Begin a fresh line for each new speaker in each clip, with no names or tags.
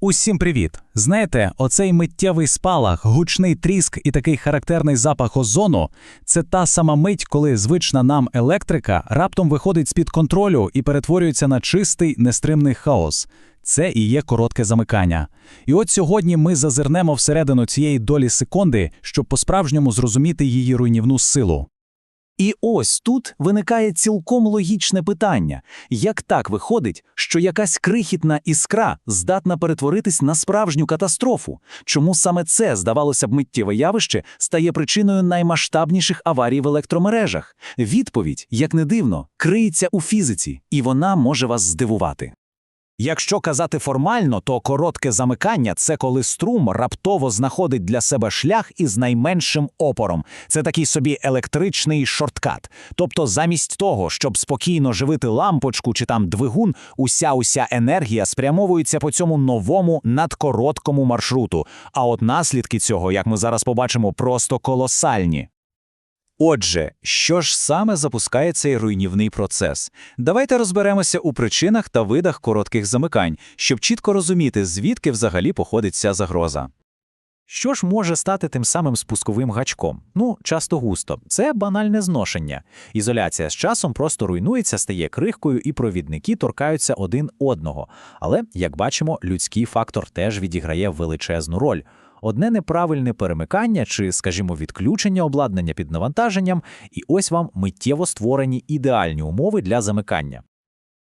Усім привіт! Знаєте, оцей миттєвий спалах, гучний тріск і такий характерний запах озону це та сама мить, коли звична нам електрика раптом виходить з-під контролю і перетворюється на чистий нестримний хаос. Це і є коротке замикання. І от сьогодні ми зазирнемо всередину цієї долі секунди, щоб по-справжньому зрозуміти її руйнівну силу.
І ось тут виникає цілком логічне питання: як так виходить, що якась крихітна іскра здатна перетворитись на справжню катастрофу? Чому саме це, здавалося б, миттєве явище стає причиною наймасштабніших аварій в електромережах? Відповідь, як не дивно, криється у фізиці, і вона може вас здивувати. Якщо казати формально, то коротке замикання це коли струм раптово знаходить для себе шлях із найменшим опором. Це такий собі електричний шорткат. Тобто, замість того, щоб спокійно живити лампочку чи там двигун, уся уся енергія спрямовується по цьому новому надкороткому маршруту. А от наслідки цього, як ми зараз побачимо, просто колосальні. Отже, що ж саме запускає цей руйнівний процес? Давайте розберемося у причинах та видах коротких замикань, щоб чітко розуміти, звідки взагалі походить ця загроза. Що ж може стати тим самим спусковим гачком? Ну, часто густо. Це банальне зношення. Ізоляція з часом просто руйнується, стає крихкою, і провідники торкаються один одного. Але, як бачимо, людський фактор теж відіграє величезну роль. Одне неправильне перемикання чи, скажімо, відключення обладнання під навантаженням, і ось вам миттєво створені ідеальні умови для замикання.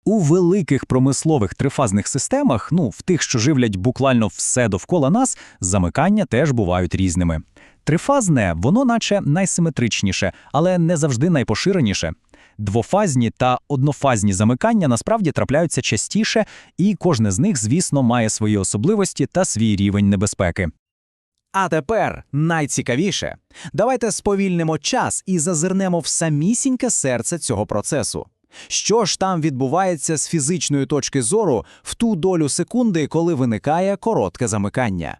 У великих промислових трифазних системах, ну в тих, що живлять буквально все довкола нас, замикання теж бувають різними. Трифазне, воно наче найсиметричніше, але не завжди найпоширеніше. Двофазні та однофазні замикання насправді трапляються частіше, і кожне з них, звісно, має свої особливості та свій рівень небезпеки.
А тепер найцікавіше. Давайте сповільнимо час і зазирнемо в самісіньке серце цього процесу. Що ж там відбувається з фізичної точки зору в ту долю секунди, коли виникає коротке замикання?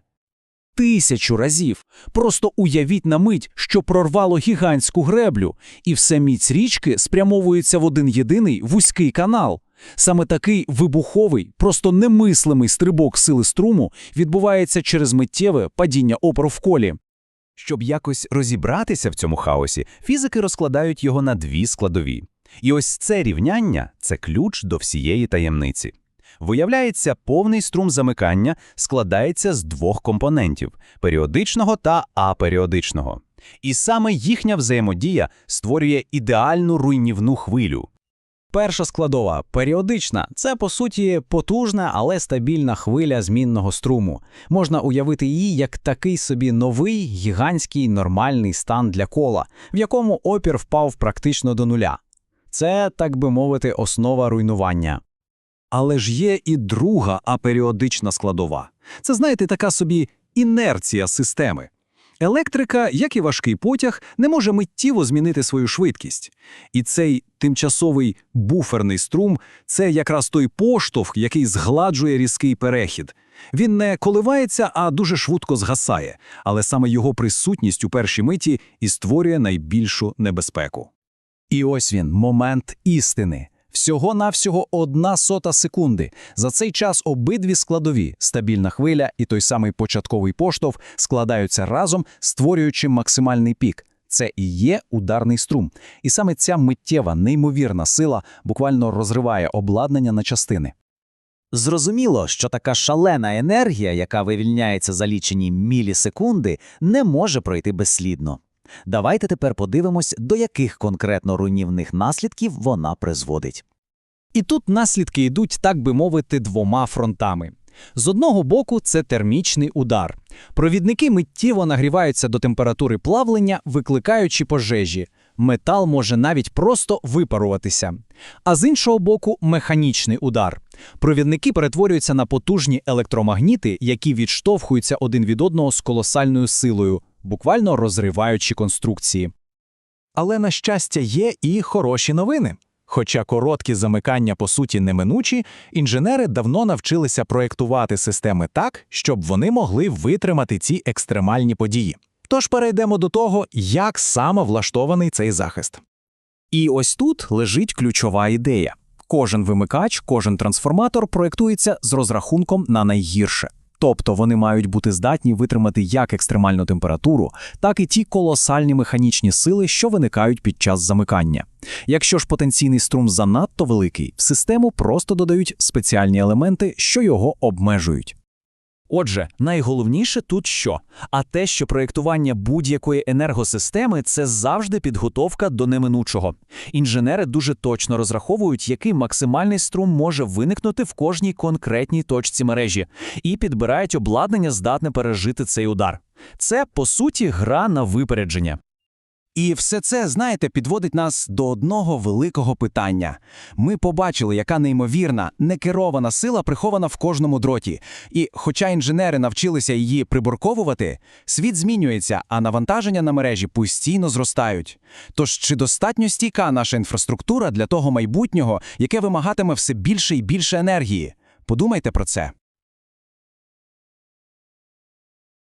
Тисячу разів. Просто уявіть на мить, що прорвало гігантську греблю, і все міць річки спрямовується в один єдиний вузький канал. Саме такий вибуховий, просто немислимий стрибок сили струму відбувається через миттєве падіння опору в колі.
Щоб якось розібратися в цьому хаосі, фізики розкладають його на дві складові. І ось це рівняння це ключ до всієї таємниці. Виявляється, повний струм замикання складається з двох компонентів періодичного та аперіодичного. І саме їхня взаємодія створює ідеальну руйнівну хвилю.
Перша складова періодична це по суті потужна, але стабільна хвиля змінного струму. Можна уявити її як такий собі новий гігантський нормальний стан для кола, в якому опір впав практично до нуля. Це, так би мовити, основа руйнування.
Але ж є і друга аперіодична складова. Це, знаєте, така собі інерція системи. Електрика, як і важкий потяг, не може миттєво змінити свою швидкість. І цей тимчасовий буферний струм це якраз той поштовх, який згладжує різкий перехід. Він не коливається, а дуже швидко згасає, але саме його присутність у першій миті і створює найбільшу небезпеку. І ось він, момент істини. Всього-навсього одна сота секунди. За цей час обидві складові стабільна хвиля і той самий початковий поштовх складаються разом, створюючи максимальний пік. Це і є ударний струм. І саме ця миттєва, неймовірна сила буквально розриває обладнання на частини.
Зрозуміло, що така шалена енергія, яка вивільняється за лічені мілісекунди, не може пройти безслідно. Давайте тепер подивимось, до яких конкретно руйнівних наслідків вона призводить.
І тут наслідки йдуть, так би мовити, двома фронтами. З одного боку, це термічний удар. Провідники миттєво нагріваються до температури плавлення, викликаючи пожежі. Метал може навіть просто випаруватися. А з іншого боку, механічний удар. Провідники перетворюються на потужні електромагніти, які відштовхуються один від одного з колосальною силою, буквально розриваючи конструкції.
Але, на щастя, є і хороші новини. Хоча короткі замикання по суті неминучі, інженери давно навчилися проєктувати системи так, щоб вони могли витримати ці екстремальні події. Тож перейдемо до того, як саме влаштований цей захист. І ось тут лежить ключова ідея. Кожен вимикач, кожен трансформатор проєктується з розрахунком на найгірше. Тобто вони мають бути здатні витримати як екстремальну температуру, так і ті колосальні механічні сили, що виникають під час замикання. Якщо ж потенційний струм занадто великий, в систему просто додають спеціальні елементи, що його обмежують.
Отже, найголовніше тут що? А те, що проєктування будь-якої енергосистеми – це завжди підготовка до неминучого. Інженери дуже точно розраховують, який максимальний струм може виникнути в кожній конкретній точці мережі, і підбирають обладнання, здатне пережити цей удар. Це, по суті, гра на випередження.
І все це, знаєте, підводить нас до одного великого питання. Ми побачили, яка неймовірна, некерована сила прихована в кожному дроті. І хоча інженери навчилися її приборковувати, світ змінюється, а навантаження на мережі постійно зростають. Тож чи достатньо стійка наша інфраструктура для того майбутнього, яке вимагатиме все більше і більше енергії? Подумайте про це.